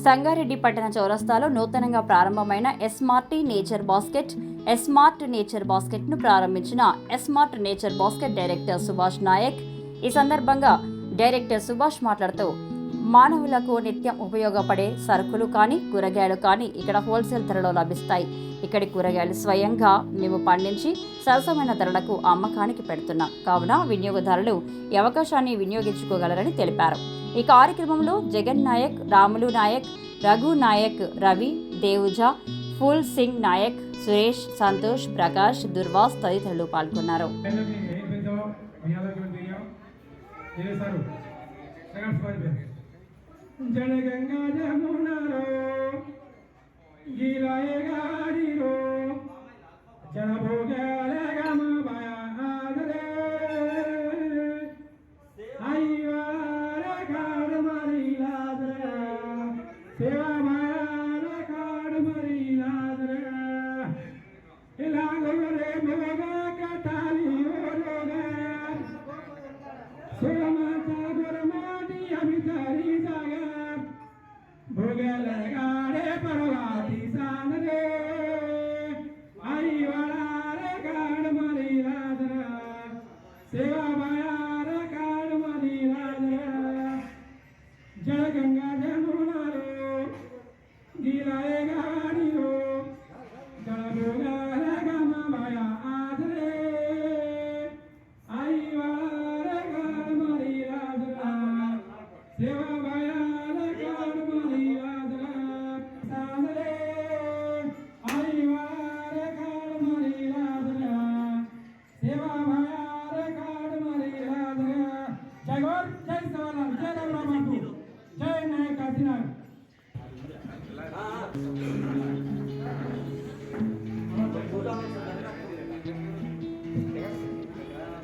సంగారెడ్డి పట్టణ చౌరస్తాలో నూతనంగా ప్రారంభమైన smart nature basket smart nature బాస్కెట్ను ప్రారంభించిన smart nature basket director Subhash Nayak. ఈ సందర్భంగా డైరెక్టర్ సుభాష్ మాట్లాడుతూ మానవులకు నిత్యం ఉపయోగపడే సరుకులు కానీ కూరగాయలు కానీ ఇక్కడ హోల్సేల్ ధరలో లభిస్తాయి. ఇక్కడి కూరగాయలు స్వయంగా మేము పండించి సరసమైన ధరలకు అమ్మకానికి పెడుతున్నాం. కావున వినియోగదారులు ఈ అవకాశాన్ని వినియోగించుకోగలరని తెలిపారు. ఈ కార్యక్రమంలో జగన్ నాయక్ రాములు నాయక్ రఘు నాయక్ రవి దేవుజా ఫుల్ సింగ్ నాయక్ సురేష్ సంతోష్ ప్రకాష్ దుర్వాస్ తదితరులు పాల్గొన్నారు.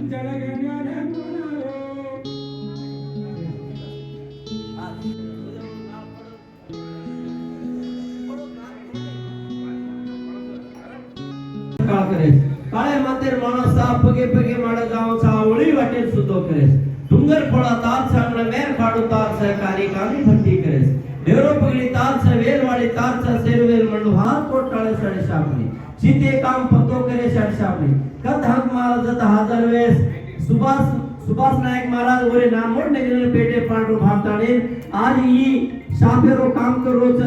काळ करेस काळे मातेर माणसा पगे पगे माड जाव चावळी वाटेर सुद्धा करेस. डुंगर फळा तार सांगण मेर काढू तार सहकारी काली भट्टी करेस डेरो पगडी तार से वेलवाडी तार से सेरवेल मंडू हात कोट टाळे साडे शापली सीते काम पतो करे साडे शापली कद हक महाराज हजार वेस सुभाष सुभाष नायक महाराज वरे नामोड नगरीने पेटे पांडू भारताने आज शापे रो काम करोच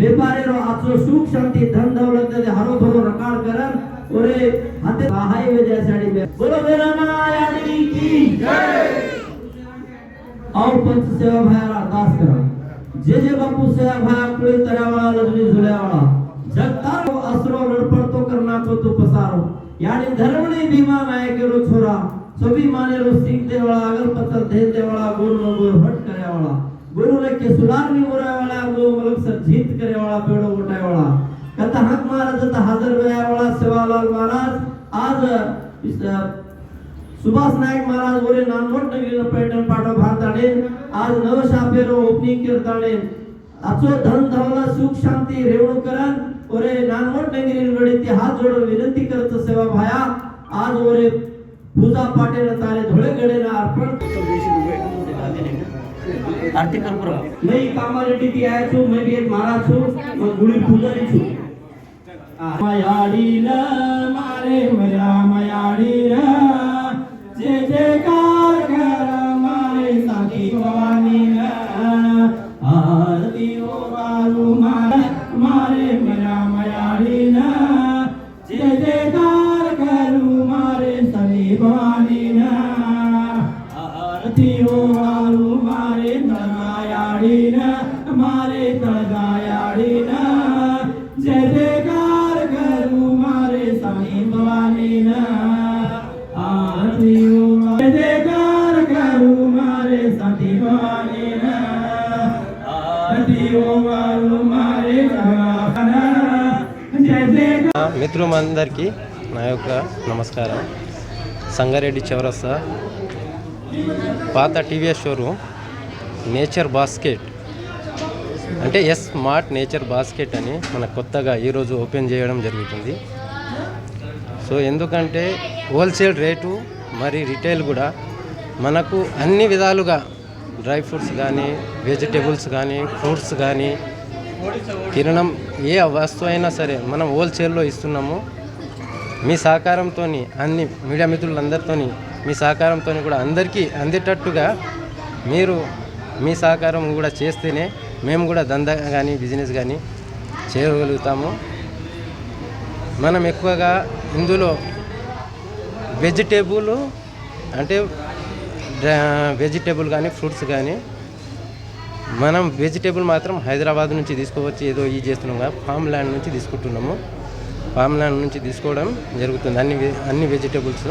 व्यापारेरो आचो सुख शांती धन दौलत दे हरो भरो रकाड करन ओरे हाते हाय वे में बोलो मेरा मायानी की जय! और पंच सेवा भाया अरदास करा. जे जे बापू सेवा भाया कुळे तऱ्यावाळा लजनी झुल्यावाळा जगतारो असरो लडपडतो करना तो तो पसारो. यानी धर्मने भीमा नायक रो छोरा. सभी माने रो सिंह दे वाला अगर पत्थर दे दे वाला गोल गोल हट करे वाला गुरु ने के सुधार नहीं हो रहा वाला वो मतलब सर जीत करे वाला पेड़ उठाए वाला कहता हक महाराज तो हाजिर हो वाला सेवालाल महाराज. आज इस सुभाष नायक महाराज बोले नानवट नगरी पर्यटन पाठो भारत आज नवशापेरो ओपनिंग करता आचो धन धावला सुख शांती रेवणू करन ओरे नानवट नगरी वडीती हात जोडून विनंती करत सेवा भाया. आज ओरे पूजा पाटेल तारे धोळे गडेना अर्पण. आरती कर बरो मैं कामारेड्डी की आया छु मैं भी एक महाराज छु मैं गुड़ी पूजारी छु मयाडील मारे मया मयाडील जे जयकार कर આરતીઓ વારું મારે મારે મરા મયાળીના જય જયકાર કરું મારે સની ભવાનીના આરતીઓ વારું મારે તગાયાળીના મારે તગાયાળીના మిత్రులందరికీ నా యొక్క నమస్కారం. సంగారెడ్డి చౌరస్తా పాత టీవీఎస్ షోరూమ్ నేచర్ బాస్కెట్. అంటే ఎస్ స్మార్ట్ నేచర్ బాస్కెట్ అని మన కొత్తగా ఈరోజు ఓపెన్ చేయడం జరుగుతుంది. సో ఎందుకంటే హోల్సేల్ రేటు మరి రిటైల్ కూడా మనకు అన్ని విధాలుగా డ్రై ఫ్రూట్స్ కానీ వెజిటేబుల్స్ కానీ ఫ్రూట్స్ కానీ కిరణం ఏ వస్తువు అయినా సరే మనం హోల్సేల్లో ఇస్తున్నాము. మీ సహకారంతో అన్ని మీడియా మిత్రులందరితో మీ సహకారంతో కూడా అందరికీ అందేటట్టుగా మీరు మీ సహకారం కూడా చేస్తేనే మేము కూడా దందా కానీ బిజినెస్ కానీ చేయగలుగుతాము. మనం ఎక్కువగా ఇందులో వెజిటేబుల్ అంటే వెజిటేబుల్ కానీ ఫ్రూట్స్ కానీ మనం వెజిటేబుల్ మాత్రం హైదరాబాద్ నుంచి తీసుకోవచ్చు ఏదో ఈ చేస్తున్నాం కదా ఫామ్ ల్యాండ్ నుంచి తీసుకుంటున్నాము. ఫామ్ ల్యాండ్ నుంచి తీసుకోవడం జరుగుతుంది. అన్ని అన్ని వెజిటేబుల్స్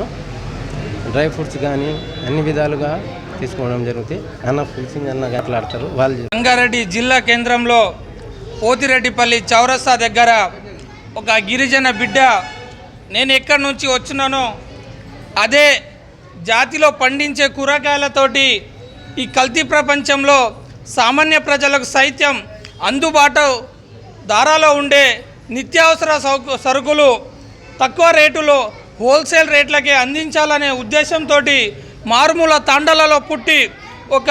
డ్రై ఫ్రూట్స్ కానీ అన్ని విధాలుగా తీసుకోవడం జరుగుతుంది. అన్న ఫుల్సింగ్ అన్న మాట్లాడతారు వాళ్ళు రంగారెడ్డి జిల్లా కేంద్రంలో పోతిరెడ్డిపల్లి చౌరస్తా దగ్గర ఒక గిరిజన బిడ్డ నేను ఎక్కడి నుంచి వచ్చినానో అదే జాతిలో పండించే కూరగాయలతోటి ఈ కల్తీ ప్రపంచంలో సామాన్య ప్రజలకు సైత్యం అందుబాటు ధారాలో ఉండే నిత్యావసర సరుకులు తక్కువ రేటులో హోల్సేల్ రేట్లకే అందించాలనే ఉద్దేశంతో మారుమూల తాండలలో పుట్టి ఒక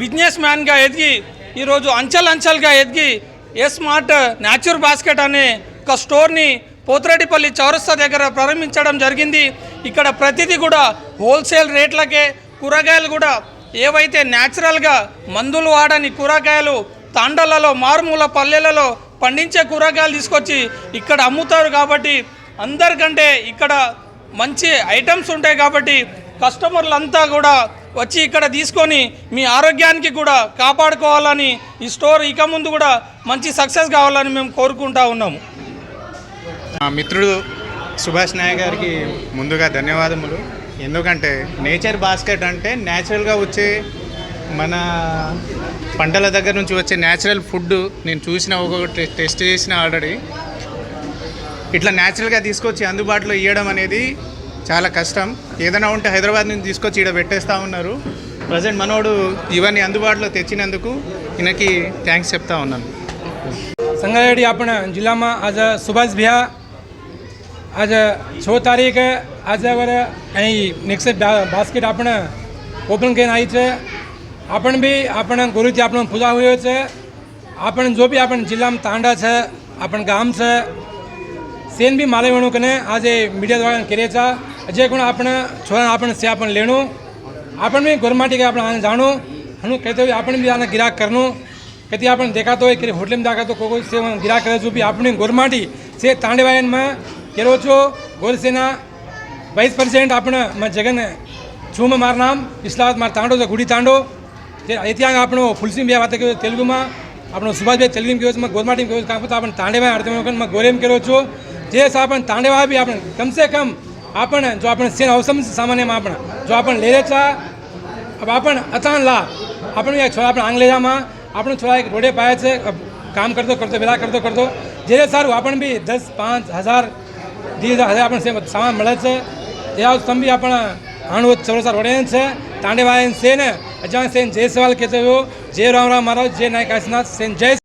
బిజినెస్ మ్యాన్గా ఎదిగి ఈరోజు అంచెలంచెలుగా ఎదిగి ఏ స్మార్ట్ న్యాచురల్ బాస్కెట్ అనే ఒక స్టోర్ని పోతిరెడ్డిపల్లి చౌరస్తా దగ్గర ప్రారంభించడం జరిగింది. ఇక్కడ ప్రతిదీ కూడా హోల్సేల్ రేట్లకే కూరగాయలు కూడా ఏవైతే న్యాచురల్గా మందులు వాడని కూరగాయలు తాండలలో మారుమూల పల్లెలలో పండించే కూరగాయలు తీసుకొచ్చి ఇక్కడ అమ్ముతారు కాబట్టి అందరికంటే ఇక్కడ మంచి ఐటమ్స్ ఉంటాయి కాబట్టి కస్టమర్లు అంతా కూడా వచ్చి ఇక్కడ తీసుకొని మీ ఆరోగ్యానికి కూడా కాపాడుకోవాలని ఈ స్టోర్ ఇక ముందు కూడా మంచి సక్సెస్ కావాలని మేము కోరుకుంటా ఉన్నాము. మిత్రుడు సుభాష్ నాయక్ గారికి ముందుగా ధన్యవాదములు. ఎందుకంటే నేచర్ బాస్కెట్ అంటే న్యాచురల్గా వచ్చే మన పంటల దగ్గర నుంచి వచ్చే న్యాచురల్ ఫుడ్ నేను చూసిన ఒక్కొక్కటి టెస్ట్ చేసిన ఆల్రెడీ ఇట్లా న్యాచురల్గా తీసుకొచ్చి అందుబాటులో ఇవ్వడం అనేది చాలా కష్టం ఏదైనా ఉంటే హైదరాబాద్ నుంచి తీసుకొచ్చి ఇక్కడ పెట్టేస్తూ ఉన్నారు ప్రజెంట్ మనోడు ఇవన్నీ అందుబాటులో తెచ్చినందుకు ఈయనకి థ్యాంక్స్ చెప్తా ఉన్నాను સંગારેડી આપણા જિલ્લામાં આજ સુભાષ ભૈયા આજે છ તારીખે આજે વરે અહીં નિક્ષેપ બાસ્કેટ આપણે ઓપન કરીને આવી છે. આપણ બી, આપણે ગુરુથી આપણને પૂજા હોય છે. આપણે જો બી આપણે જિલ્લામાં તાંડા છે, આપણ ગામ છે, સેન બી માલે વણું કને આજે મીડિયા દ્વારા કરે છે. જે કોણ આપણે છોરા આપણે સે આપણે લેણું. આપણને બી ગોરમાટી કે આપણે આને જાણું. હણું કહેતો હોય આપણે બી આને ગિરાક કરનું. કદી આપણને દેખાતો હોય કે હોટલમાં દેખાતો કોઈ કોઈ સે ગિરાક કરે છે. બી આપણી ગોરમાટી સે તાંડેવાયનમાં ఈరోజు గోల్సేన వైస్ ప్రెసిడెంట్ ఆపణ మా జగన్ చూమ మార్ నామ్ ఇస్లాబాద్ మార్ తాండో గుడి తాండో ఐతిహాంగ ఆపణ ఫుల్సిం బే వాత తెలుగుమా આપણો સુભાષભાઈ તેલગીમ કહેવો છે માં ગોદમા ટીમ કહેવો છે કાં તો આપણે તાંડેવા અડતે વખતમાં ગોરેમ કર્યો છો જે આપણને તાંડેવા બી આપણે કમસે કમ આપણને જો આપણે સેન અવસમ સામાન્યમાં આપણે જો આપણે લેરે ચા આપણને અચાન લા આપણે છોરા આપણે આંગલેજામાં આપણો છોરા એક રોડે પાયા છે કામ કરતો કરતો વેલા કરતો કરતો જે સારું આપણને બી દસ પાંચ હજાર દી આપણને સામાન મળે છે. દેવાવ સ્તંભી આપણ હાણવત ચોરસાર વડેન છે. તાંડેવાયન સેન અજાન સેન જય સવાલ કે જય રામ રામ મહારાજ, જય નાયક આશનાથ સેન જય